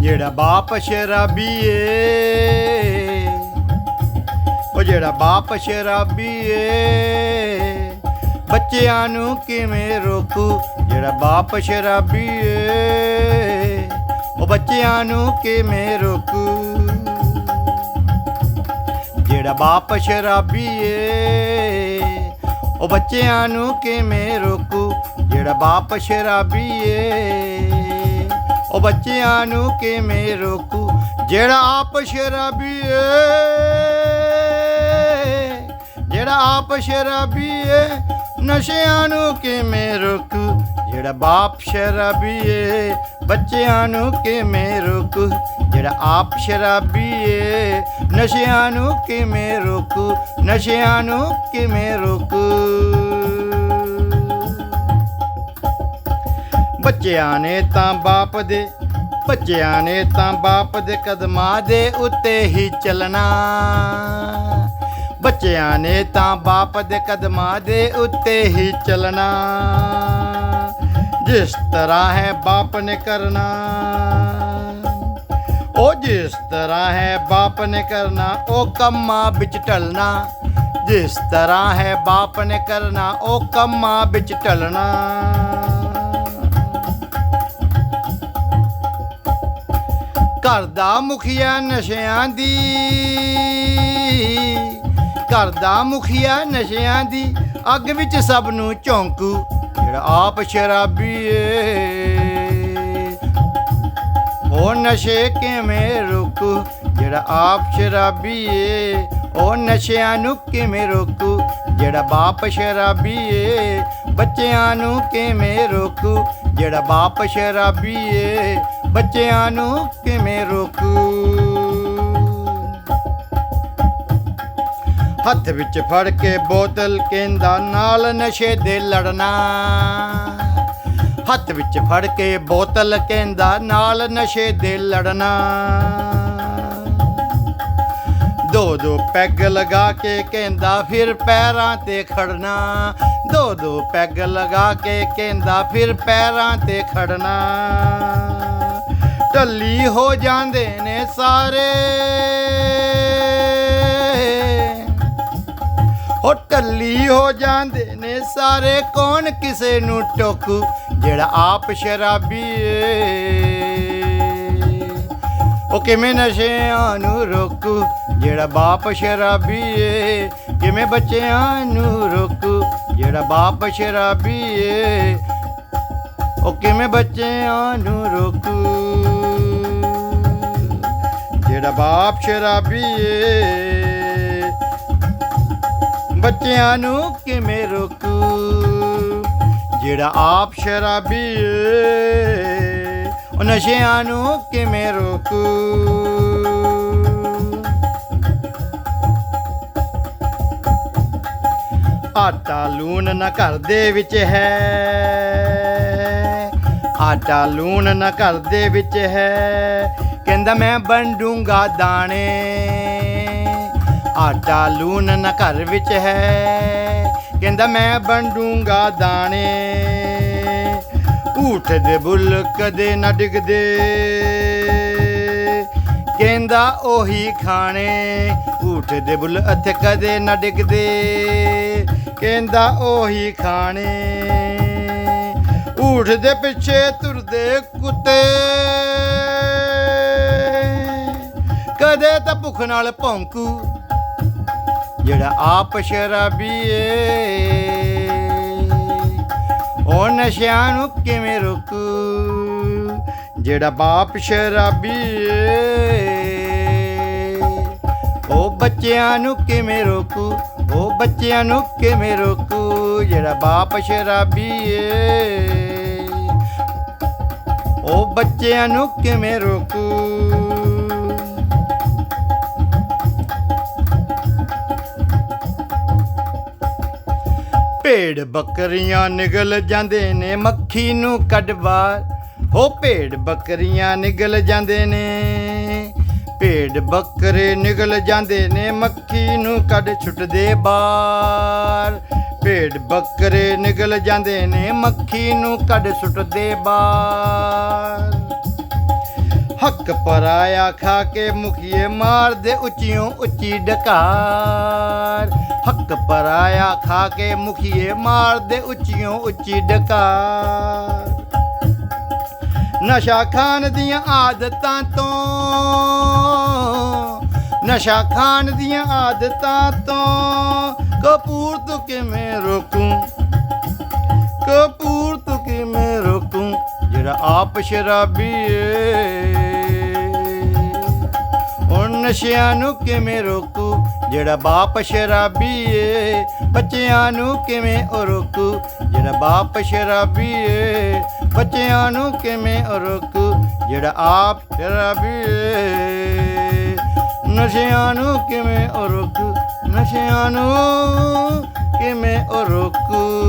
ਜਿਹੜਾ ਬਾਪ ਸ਼ਰਾਬੀ ਏ ਉਹ ਜਿਹੜਾ ਬਾਪ ਸ਼ਰਾਬੀ ਏ ਬੱਚਿਆਂ ਨੂੰ ਕਿਵੇਂ ਰੋਕੂ? ਜਿਹੜਾ ਬਾਪ ਸ਼ਰਾਬੀ ਏ ਉਹ ਬੱਚਿਆਂ ਨੂੰ ਕਿਵੇਂ ਰੋਕੂ? ਜਿਹੜਾ ਬਾਪ ਸ਼ਰਾਬੀ ਏ ਉਹ ਬੱਚਿਆਂ ਨੂੰ ਕਿਵੇਂ ਰੋਕੂ? ਜਿਹੜਾ ਬਾਪ ਸ਼ਰਾਬੀ ਏ ਉਹ ਬੱਚਿਆਂ ਨੂੰ ਕਿਵੇਂ ਰੋਕੂ? ਜਿਹੜਾ ਆਪ ਸ਼ਰਾਬੀ ਏ ਜਿਹੜਾ ਆਪ ਸ਼ਰਾਬੀ ਏ ਨਸ਼ਿਆਂ ਨੂੰ ਕਿਵੇਂ ਰੋਕੂ? ਜਿਹੜਾ ਬਾਪ ਸ਼ਰਾਬੀ ਏ ਬੱਚਿਆਂ ਨੂੰ ਕਿਵੇਂ ਰੋਕੂ? ਜਿਹੜਾ ਆਪ ਸ਼ਰਾਬੀ ਏ ਨਸ਼ਿਆਂ ਨੂੰ ਕਿਵੇਂ ਰੋਕੂ? ਨਸ਼ਿਆਂ ਨੂੰ ਕਿਵੇਂ ਰੋਕੂ? ਬੱਚਿਆਂ ਨੇ ਤਾਂ ਬਾਪ ਦੇ ਬੱਚਿਆਂ ਨੇ ਤਾਂ ਬਾਪ ਦੇ ਕਦਮਾਂ ਦੇ ਉੱਤੇ ਹੀ ਚੱਲਣਾ। ਬੱਚਿਆਂ ਨੇ ਤਾਂ ਬਾਪ ਦੇ ਕਦਮਾਂ ਦੇ ਉੱਤੇ ਹੀ ਚੱਲਣਾ। ਜਿਸ ਤਰ੍ਹਾਂ ਹੈ ਬਾਪ ਨੇ ਕਰਨਾ, ਉਹ ਜਿਸ ਤਰ੍ਹਾਂ ਹੈ ਬਾਪ ਨੇ ਕਰਨਾ, ਉਹ ਕੰਮਾਂ ਵਿੱਚ ਢਲਣਾ। ਜਿਸ ਤਰ੍ਹਾਂ ਹੈ ਬਾਪ ਨੇ ਕਰਨਾ, ਉਹ ਕੰਮਾਂ ਵਿੱਚ ਢਲਣਾ। ਘਰ ਦਾ ਮੁਖੀਆ ਨਸ਼ਿਆਂ ਦੀ। ਘਰ ਦਾ ਮੁਖੀਆ ਨਸ਼ਿਆਂ ਦੀ, ਅੱਗ ਵਿੱਚ ਸਭ ਨੂੰ ਝੋਂਕੂ, ਜਿਹੜਾ ਆਪ ਸ਼ਰਾਬੀ ਏ। ਉਹ ਨਸ਼ੇ ਕਿਵੇਂ ਰੋਕੂ, ਜਿਹੜਾ ਆਪ ਸ਼ਰਾਬੀ ਏ। ਉਹ ਨਸ਼ਿਆਂ ਨੂੰ ਕਿਵੇਂ ਰੋਕੂ, ਜਿਹੜਾ ਬਾਪ ਸ਼ਰਾਬੀ ਏ। ਬੱਚਿਆਂ ਨੂੰ ਕਿਵੇਂ ਰੋਕੂ, ਜਿਹੜਾ ਬਾਪ ਸ਼ਰਾਬੀ ਏ। ਬੱਚਿਆਂ ਨੂੰ ਕਿਵੇਂ ਰੋਕੂ? ਹੱਥ ਵਿੱਚ ਫੜ ਕੇ ਬੋਤਲ ਕਹਿੰਦਾ, ਨਾਲ ਨਸ਼ੇ ਦੇ ਲੜਨਾ। ਹੱਥ ਵਿੱਚ ਫੜ ਕੇ ਬੋਤਲ ਕਹਿੰਦਾ, ਨਾਲ ਨਸ਼ੇ ਦੇ ਲੜਨਾ। ਦੋ ਦੋ ਪੈਗ ਲਗਾ ਕੇ ਕਹਿੰਦਾ, ਫਿਰ ਪੈਰਾਂ ਤੇ ਖੜਨਾ। ਦੋ ਦੋ ਪੈਗ ਲਗਾ ਕੇ ਕਹਿੰਦਾ, ਫਿਰ ਪੈਰਾਂ ਤੇ ਖੜਨਾ। ਢੱਲੀ ਹੋ ਜਾਂਦੇ ਨੇ ਸਾਰੇ। ਹੋ ਢੱਲੀ ਹੋ ਜਾਂਦੇ ਨੇ ਸਾਰੇ। ਕੌਣ ਕਿਸੇ ਨੂੰ ਟੋਕੂ? ਜਿਹੜਾ ਆਪ ਸ਼ਰਾਬੀ ਏ ਉਹ ਕਿਵੇਂ ਨਸ਼ਿਆਂ ਨੂੰ ਰੋਕੂ? ਜਿਹੜਾ ਬਾਪ ਸ਼ਰਾਬੀ ਏ ਕਿਵੇਂ ਬੱਚਿਆਂ ਨੂੰ ਰੋਕੂ? ਜਿਹੜਾ ਬਾਪ ਸ਼ਰਾਬੀ ਏ ਉਹ ਕਿਵੇਂ ਬੱਚਿਆਂ ਨੂੰ ਰੋਕੂ? ਜਿਹੜਾ ਬਾਪ ਸ਼ਰਾਬੀ ਏ ਬੱਚਿਆਂ ਨੂੰ ਕਿਵੇਂ ਰੋਕੂ? ਜਿਹੜਾ ਆਪ ਸ਼ਰਾਬੀ ਏ ਉਹ ਨਸ਼ਿਆਂ ਨੂੰ ਕਿਵੇਂ ਰੋਕੂ? ਆਟਾ ਲੂਣ ਨਾ ਘਰ ਦੇ ਵਿੱਚ ਹੈ। ਆਟਾ ਲੂਣ ਨਾ ਘਰ ਦੇ ਵਿੱਚ ਹੈ। ਕਹਿੰਦਾ ਮੈਂ ਵੰਡੂੰਗਾ ਦਾਣੇ। ਆਟਾ ਲੂਣ ਨਾ ਘਰ ਵਿੱਚ ਹੈ। ਕਹਿੰਦਾ ਮੈਂ ਵੰਡੂੰਗਾ ਦਾਣੇ। ਊਠ ਦੇ ਬੁੱਲ ਕਦੇ ਨਾ ਡਿੱਗਦੇ। ਕਹਿੰਦਾ ਉਹੀ ਖਾਣੇ। ਊਠ ਦੇ ਬੁੱਲ ਇੱਥੇ ਕਦੇ ਨਾ ਡਿੱਗਦੇ। ਕਹਿੰਦਾ ਉਹੀ ਖਾਣੇ। ਊਠ ਦੇ ਪਿੱਛੇ ਤੁਰਦੇ ਕੁੱਤੇ। ਕਦੇ ਤਾਂ ਭੁੱਖ ਨਾਲ ਭੌਂਕੂ। ਜਿਹੜਾ ਆਪ ਸ਼ਰਾਬੀ ਏ ਉਹ ਨਸ਼ਿਆਂ ਨੂੰ ਕਿਵੇਂ ਰੋਕੂ? ਜਿਹੜਾ ਬਾਪ ਸ਼ਰਾਬੀ ਏ ਉਹ ਬੱਚਿਆਂ ਨੂੰ ਕਿਵੇਂ ਰੋਕੂ? ਉਹ ਬੱਚਿਆਂ ਨੂੰ ਕਿਵੇਂ ਰੋਕੂ? ਜਿਹੜਾ ਬਾਪ ਸ਼ਰਾਬੀ ਏ ਉਹ ਬੱਚਿਆਂ ਨੂੰ ਕਿਵੇਂ ਰੋਕੂ? ਭੇਡ ਬੱਕਰੀਆਂ ਨਿਗਲ ਜਾਂਦੇ ਨੇ, ਮੱਖੀ ਨੂੰ ਕੱਢ ਬਾਹਰ ਹੋ ਭੇੜ ਬੱਕਰੀਆਂ ਨਿਗਲ ਜਾਂਦੇ ਨੇ, ਭੇਡ ਬੱਕਰੇ ਨਿਗਲ ਜਾਂਦੇ ਨੇ, ਮੱਖੀ ਨੂੰ ਕੱਢ ਛੁੱਟਦੇ ਬਾਹਰ। ਭੇਡ ਬੱਕਰੇ ਨਿਗਲ ਜਾਂਦੇ ਨੇ, ਮੱਖੀ ਨੂੰ ਕੱਢ ਸੁੱਟਦੇ ਬਾਹਰ। ਹੱਕ ਪਰਾਇਆ ਖਾ ਕੇ ਮੁਖੀਏ ਮਾਰਦੇ ਉੱਚੀਓਂ ਉੱਚੀ ਡਕਾਰ। ਹੱਕ ਪਰਾਇਆ ਖਾ ਕੇ ਮੁਖੀਏ ਮਾਰਦੇ ਉੱਚੀਓਂ ਉੱਚੀ ਡਕਾਰ। ਨਸ਼ਾ ਖਾਨ ਦੀਆਂ ਆਦਤਾਂ ਤੋਂ, ਨਸ਼ਾ ਖਾਨ ਦੀਆਂ ਆਦਤਾਂ ਤੋਂ ਕਪੂਰ ਤੂੰ ਕਿਵੇਂ ਰੋਕੂੰ? ਕਪੂਰ ਤੂੰ ਕਿਵੇਂ ਰੋਕੂੰ? ਜਿਹੜਾ ਆਪ ਸ਼ਰਾਬੀ ਨਸ਼ਿਆਂ ਨੂੰ ਕਿਵੇਂ ਰੋਕੂ? ਜਿਹੜਾ ਬਾਪ ਸ਼ਰਾਬੀ ਏ ਬੱਚਿਆਂ ਨੂੰ ਕਿਵੇਂ ਉਹ ਰੋਕੂ? ਜਿਹੜਾ ਬਾਪ ਸ਼ਰਾਬੀ ਏ ਬੱਚਿਆਂ ਨੂੰ ਕਿਵੇਂ ਉਹ ਰੋਕੂ? ਜਿਹੜਾ ਆਪ ਸ਼ਰਾਬੀ ਏ ਨਸ਼ਿਆਂ ਨੂੰ ਕਿਵੇਂ ਉਹ ਰੋਕੂ? ਨਸ਼ਿਆਂ ਨੂੰ ਕਿਵੇਂ ਉਹ ਰੋਕੂ?